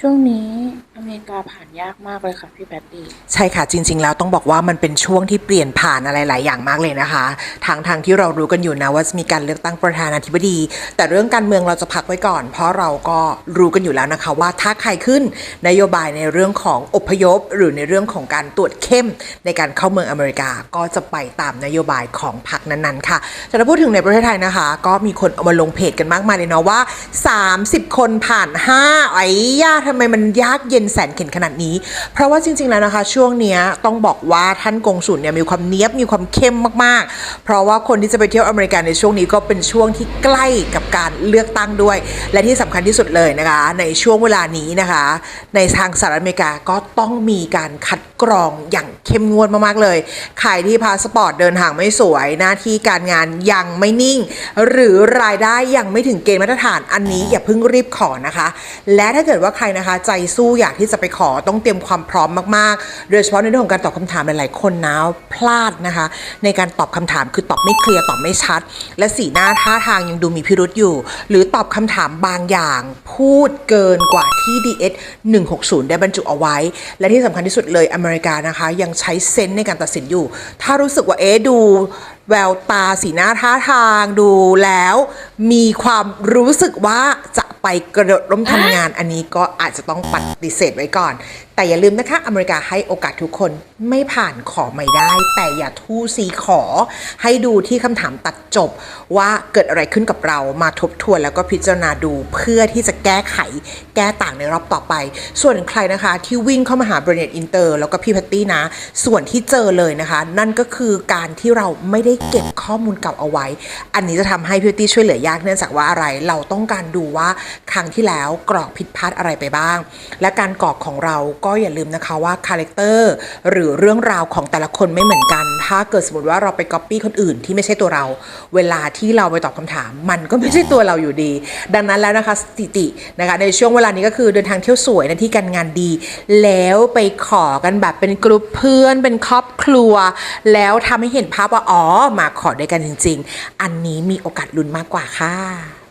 ช่วงนี้อเมริกาผ่านยากมากเลยค่ะพี่แพตตี้ใช่ค่ะจริง ๆ แล้วต้องบอกว่ามันเป็นช่วงที่เปลี่ยนผ่านอะไรหลายอย่างมากเลยนะคะทางทางที่เรารู้กันอยู่นะว่ามีการเลือกตั้งประธานาธิบดี แต่เรื่องการเมืองเราจะพักไว้ก่อน เพราะเราก็รู้กันอยู่แล้วนะคะว่าถ้าใครขึ้นนโยบายในเรื่องของอพยพ หรือในเรื่องของการตรวจเข้มในการเข้าเมืองอเมริกาก็จะไปตามนโยบายของพรรคนั้นๆค่ะแต่ถ้าพูดถึงในประเทศไทยนะคะ ก็มีคนเอามาลงเพจกันมากมายเลยเนาะว่า 30 คนผ่าน5ไอ้ย่าทำไมมันยากเย็นแสนเข็นขนาดนี้ เพราะว่าจริง ๆ แล้วนะคะ ช่วงนี้ต้องบอกว่าท่านกงสุลเนี่ยมีความเนี้ยบมีความเข้มมากๆ เพราะว่าคนที่จะไปเที่ยวอเมริกาในช่วงนี้ก็เป็นช่วงที่ใกล้กับการเลือกตั้งด้วย และที่สำคัญที่สุดเลยนะคะ ในช่วงเวลานี้นะคะ ในทางสหรัฐอเมริกาก็ต้องมีการคัดกรองอย่างเข้มงวดมากๆเลย ใครที่พาสปอร์ตเดินทางไม่สวย หน้าที่การงานยังไม่นิ่ง หรือรายได้ยังไม่ถึงเกณฑ์มาตรฐานอันนี้อย่าเพิ่งรีบขอนะคะ และถ้าเกิดว่าใครนะคะใจสู้อยากที่จะไปขอต้องเตรียมความพร้อมมากๆ โดยเฉพาะในเรื่องของการตอบคำถามหลายๆคนนะพลาดนะคะ ในการตอบคำถามคือตอบไม่เคลียร์ตอบไม่ชัด และสีหน้าท่าทางยังดูมีพิรุษอยู่ หรือตอบคำถามบางอย่างพูดเกินกว่าที่ DS 160 ได้บรรจุเอาไว้ และที่สำคัญที่สุดเลยอเมริกานะคะ ยังใช้เซนส์ในการตัดสินอยู่ ถ้ารู้สึกว่าเอ๊ะดูแววตาสีหน้าท่าทางดูแล้ว มีความรู้สึกว่าจะไปกระโดดร่มทำงานอันนี้ก็อาจจะต้องปฏิเสธไว้ก่อนแต่อย่าลืมนะคะ อเมริกาให้โอกาสทุกคนไม่ผ่านขอไม่ได้ แต่อย่าทู่ซีขอ ให้ดูที่คำถามตัดจบ ว่าเกิดอะไรขึ้นกับเรามาทบทวนแล้วก็พิจารณาดูเพื่อที่จะแก้ไขแก้ต่างในรอบต่อไป ส่วนใครนะคะ ที่วิ่งเข้ามาหาบริเนตอินเตอร์แล้วก็พี่แพตตี้นะ ส่วนที่เจอเลยนะคะ นั่นก็คือการที่เราไม่ได้เก็บข้อมูลเก่าเอาไว้ อันนี้จะทำให้พี่แพตตี้ช่วยเหลือยากเนื่องจากว่าอะไรเราต้องการดูว่าครั้งที่แล้วกรอกผิดพลาดอะไรไปบ้าง และการกรอกของเราก็อย่าลืมนะคะว่าคาแรคเตอร์หรือเรื่องราวของแต่ละคนไม่เหมือนกัน ถ้าเกิดสมมติว่าเราไปก๊อปปี้คนอื่นที่ไม่ใช่ตัวเรา เวลาที่เราไปตอบคำถาม มันก็ไม่ใช่ตัวเราอยู่ดี ดังนั้นแล้วนะคะสถิตินะคะในช่วงเวลานี้ก็คือเดินทางเที่ยวสวยในที่การงานดี แล้วไปขอกันแบบเป็นกลุ่มเพื่อน เป็นครอบครัว แล้วทำให้เห็นภาพว่าอ๋อมาขอด้วยกันจริง ๆ อันนี้มีโอกาสลุ้นมากกว่าค่ะ